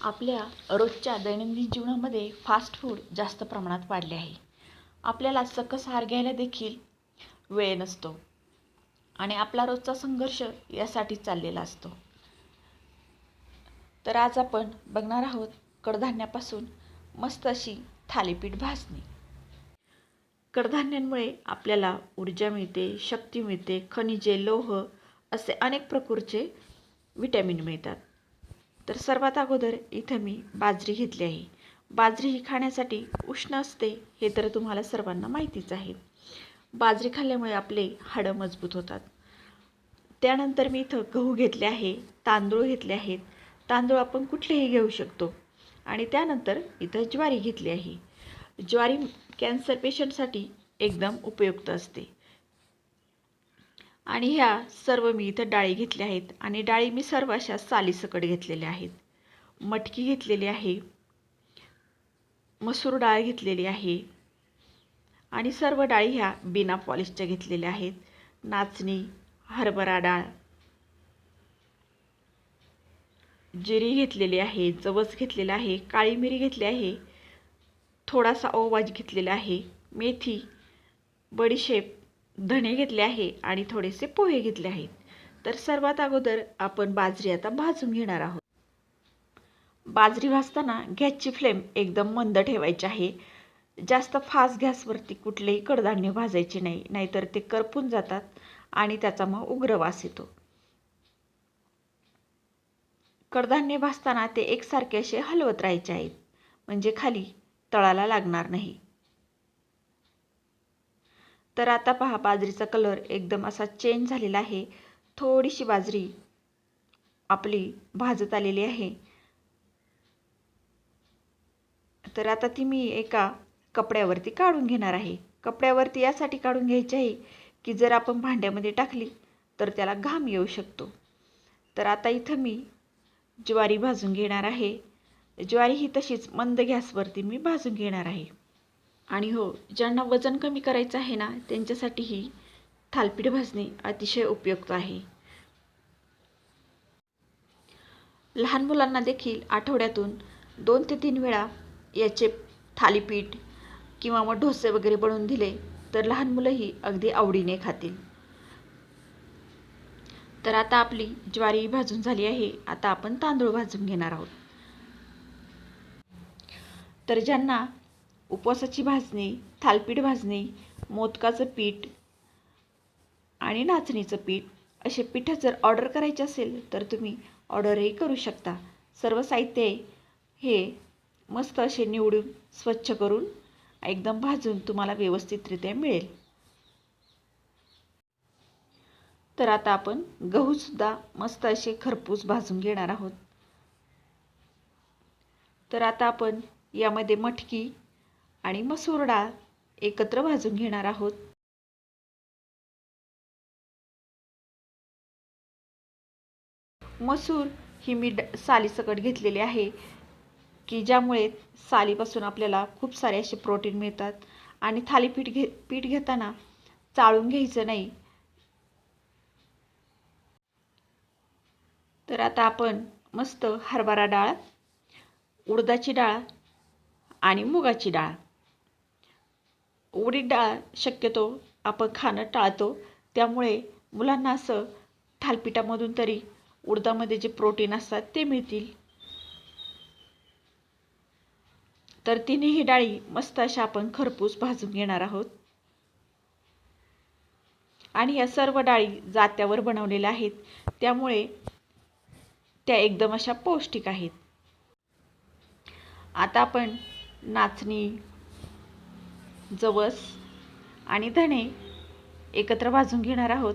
आपल्या रोजच्या दैनंदिन जीवनामध्ये फास्ट फूड जास्त प्रमाणात वाढले आहे. आपल्याला सकस आहार घ्यायला देखील वेळ नसतो. आणि आपला रोजचा संघर्ष यासाठी चाललेला असतो. तर आज आपण बघणार आहोत कडधान्यापासून मस्त अशी थालीपीठ भाजणी. कडधान्यांमुळे आपल्याला ऊर्जा मिळते शक्ती मिळते खनिजे लोह असे अनेक प्रकारचे विटॅमिन मिळतात. तर सर्वात अगोदर इथं मी बाजरी घेतली आहे. बाजरी ही खाण्यासाठी उष्ण असते हे तर तुम्हाला सर्वांना माहितीच आहे. बाजरी खाल्ल्यामुळे आपले हाडं मजबूत होतात. त्यानंतर मी इथं गहू घेतले आहे तांदूळ घेतले आहेत. तांदूळ आपण कुठलेही घेऊ शकतो. आणि त्यानंतर इथं ज्वारी घेतली आहे. ज्वारी कॅन्सर पेशंटसाठी एकदम उपयुक्त असते. आणि ह्या सर्व मी इथं डाळी घेतल्या आहेत आणि डाळी मी सर्व अशा सालीसकट घेतलेल्या आहेत. मटकी घेतलेली आहे. मसूर डाळ घेतलेली आहे. आणि सर्व डाळी ह्या बिना पॉलिशच्या घेतलेल्या आहेत. नाचणी हरभरा डाळ जिरी घेतलेली आहे जवस घेतलेला आहे काळी मिरी घेतली आहे थोडासा ओवाज घेतलेला आहे मेथी बडीशेप धणे घेतले आहे आणि थोडेसे पोहे घेतले आहेत. तर सर्वात अगोदर आपण बाजरी आता भाजून घेणार आहोत. बाजरी भाजताना गॅसची फ्लेम एकदम मंद ठेवायची आहे. जास्त फास्ट गॅसवरती कुठलेही कडधान्य भाजायचे नाही नाहीतर ते करपून जातात आणि त्याचा मग उग्र वास येतो. कडधान्य भाजताना ते एकसारखे असे हलवत राहायचे आहेत म्हणजे खाली तळाला लागणार नाही. तर आता पहा बाजरीचा कलर एकदम असा चेंज झालेला आहे. थोडीशी बाजरी आपली भाजत आलेली आहे. तर आता ती मी एका कपड्यावरती काढून घेणार आहे. कपड्यावरती यासाठी काढून घ्यायची आहे की जर आपण भांड्यामध्ये टाकली तर त्याला घाम येऊ शकतो. तर आता इथं मी ज्वारी भाजून घेणार आहे. ज्वारी ही तशीच मंद गॅसवरती मी भाजून घेणार आहे. आणि हो ज्यांना वजन कमी करायचं आहे ना त्यांच्यासाठी ही थालपीठ भाजणे अतिशय उपयुक्त आहे. लहान मुलांना देखील आठवड्यातून दोन ते तीन वेळा याचे थालीपीठ किंवा मग ढोसे वगैरे बनवून दिले तर लहान मुलंही अगदी आवडीने खातील. तर आता आपली ज्वारी भाजून झाली आहे आता आपण तांदूळ भाजून घेणार आहोत. तर ज्यांना उपवासाची भाजणी थालपीठ भाजणी मोदकाचं पीठ आणि नाचणीचं पीठ असे पीठं जर ऑर्डर करायचे असेल तर तुम्ही ऑर्डरही करू शकता. सर्व साहित्य हे मस्त असे निवडून स्वच्छ करून एकदम भाजून तुम्हाला व्यवस्थितरित्या मिळेल. तर आता आपण गहूसुद्धा मस्त असे खरपूस भाजून घेणार आहोत. तर आता आपण यामध्ये मटकी आणि मसूर डाळ एकत्र भाजून घेणार आहोत. मसूर ही मी ड सालीसकट घेतलेली आहे की ज्यामुळे सालीपासून आपल्याला खूप सारे असे प्रोटीन मिळतात. आणि थालीपीठ घे पीठ घेताना चाळून घ्यायचं नाही. तर आता आपण मस्त हरभरा डाळ उडदाची डाळ आणि मुगाची डाळ उडीद डाळ शक्यतो आपण खाणं टाळतो. त्यामुळे मुलांना असं थालपिठामधून तरी उडदामध्ये जे प्रोटीन असतात ते मिळतील. तर तिन्ही डाळी मस्त अशा आपण खरपूस भाजून घेणार आहोत. आणि या सर्व डाळी जात्यावर बनवलेल्या आहेत. त्यामुळे त्या एकदम अशा पौष्टिक आहेत. आता आपण नाचणी जवस आणि धणे एकत्र भाजून घेणार आहोत.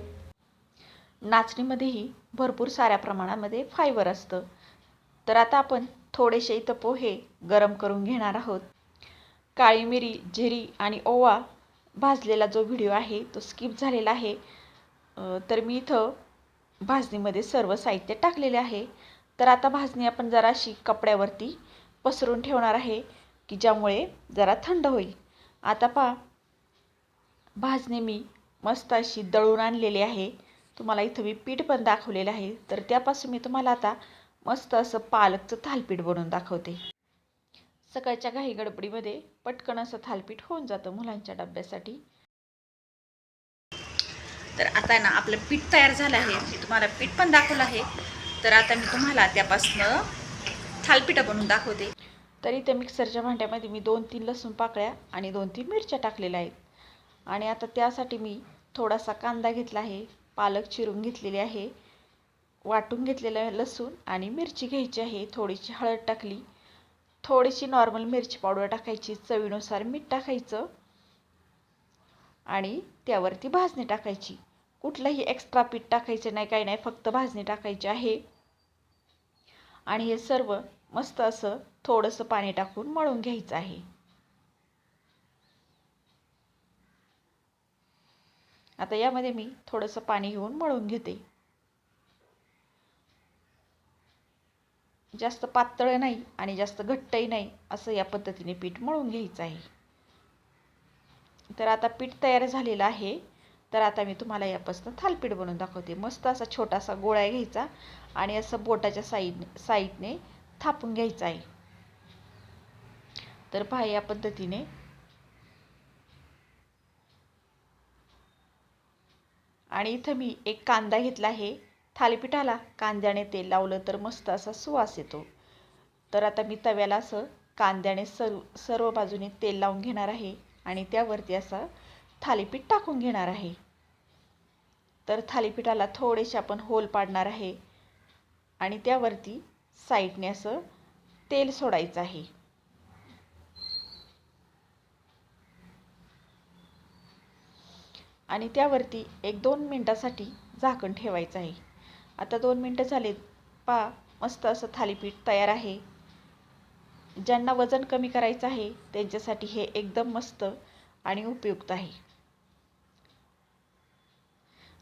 नाचणीमध्येही भरपूर साऱ्या प्रमाणामध्ये फायबर असतं. तर आता आपण थोडेसे इथं पोहे गरम करून घेणार आहोत. काळी मिरी जिरी आणि ओवा भाजलेला जो व्हिडिओ आहे तो स्किप झालेला आहे. तर मी इथं भाजणीमध्ये सर्व साहित्य टाकलेले आहे. तर आता भाजणी आपण जराशी कपड्यावरती पसरून ठेवणार आहे की ज्यामुळे जरा थंड होईल. आता पहा. भाजणे मी मस्त अशी दळून आणलेली आहे. तुम्हाला इथं मी पीठ पण दाखवलेलं आहे. तर त्यापासून मी तुम्हाला आता मस्त असं पालकचं थालपीठ बनवून दाखवते. सकाळच्या घाई गडबडीमध्ये पटकन असं थालपीठ होऊन जातं मुलांच्या डब्यासाठी. तर आता ना आपलं पीठ तयार झालं आहे. मी तुम्हाला पीठ पण दाखवलं आहे. तर आता मी तुम्हाला त्यापासनं थालपीठं बनवून दाखवते. तर इथे मिक्सरच्या भांड्यामध्ये मी दोन तीन लसूण पाकळ्या आणि दोन तीन मिरच्या टाकलेल्या आहेत. आणि आता त्यासाठी मी थोडासा कांदा घेतला आहे पालक चिरून घेतलेली आहे वाटून घेतलेलं लसूण आणि मिरची घ्यायची आहे थोडीशी हळद टाकली थोडीशी नॉर्मल मिरची पावडर टाकायची चवीनुसार मीठ टाकायचं आणि त्यावरती भाजणी टाकायची. कुठलंही एक्स्ट्रा पीठ टाकायचं नाही काही नाही फक्त भाजणी टाकायची आहे. आणि हे सर्व मस्त असं थोडंसं पाणी टाकून मळून घ्यायचं आहे. आता यामध्ये मी थोडंसं पाणी घेऊन मळून घेते. जास्त पातळ नाही आणि जास्त घट्टही नाही असं या पद्धतीने पीठ मळून घ्यायचं आहे. तर आता पीठ तयार झालेलं आहे. तर आता मी तुम्हाला यापासून थालपीठ बनवून दाखवते. मस्त असा छोटासा गोळा घ्यायचा आणि असं बोटाच्या साईड साईडने थापून घ्यायचा आहे. तर पहा या पद्धतीने. आणि इथं मी एक कांदा घेतला आहे. थालीपीठाला कांद्याने तेल लावलं तर मस्त असा सुवास येतो. तर आता मी तव्याला असं कांद्याने सर्व सर्व बाजूने तेल लावून घेणार आहे. आणि त्यावरती असं थालीपीठ टाकून घेणार आहे. तर थालीपीठाला थोडेसे आपण होल पाडणार आहे. आणि त्यावरती साईडने असं तेल सोडायचं आहे. आणि त्यावरती एक दोन मिनटासाठी झाकण ठेवायचं आहे. आता दोन मिनटं झाले पा मस्त असं थालीपीठ तयार आहे. ज्यांना वजन कमी करायचं आहे त्यांच्यासाठी हे एकदम मस्त आणि उपयुक्त आहे.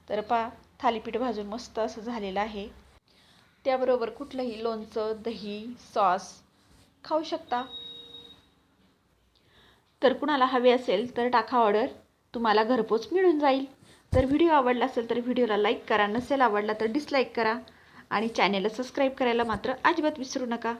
तर पा थालीपीठ भाजून मस्त असं झालेलं आहे. त्याबरोबर कुठलंही लोणचं दही सॉस खाऊ शकता. तर कुणाला हवे असेल तर टाका ऑर्डर. तुम्हाला घरपोच मिळून जाईल. तर व्हिडिओ आवडला असेल तर व्हिडिओला लाईक करा. नसेल आवडला तर डिसलाईक करा. आणि चॅनेलला सबस्क्राईब करायला मात्र अजिबात विसरू नका.